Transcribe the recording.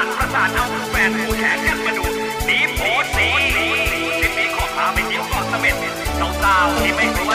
าทประสาทเอาแฟนผู้แขนกันมาดูดีโพสีนี้ปีขอพาไปเที่ยวเกาะเสม็ดสาวๆที่ไม่กลัว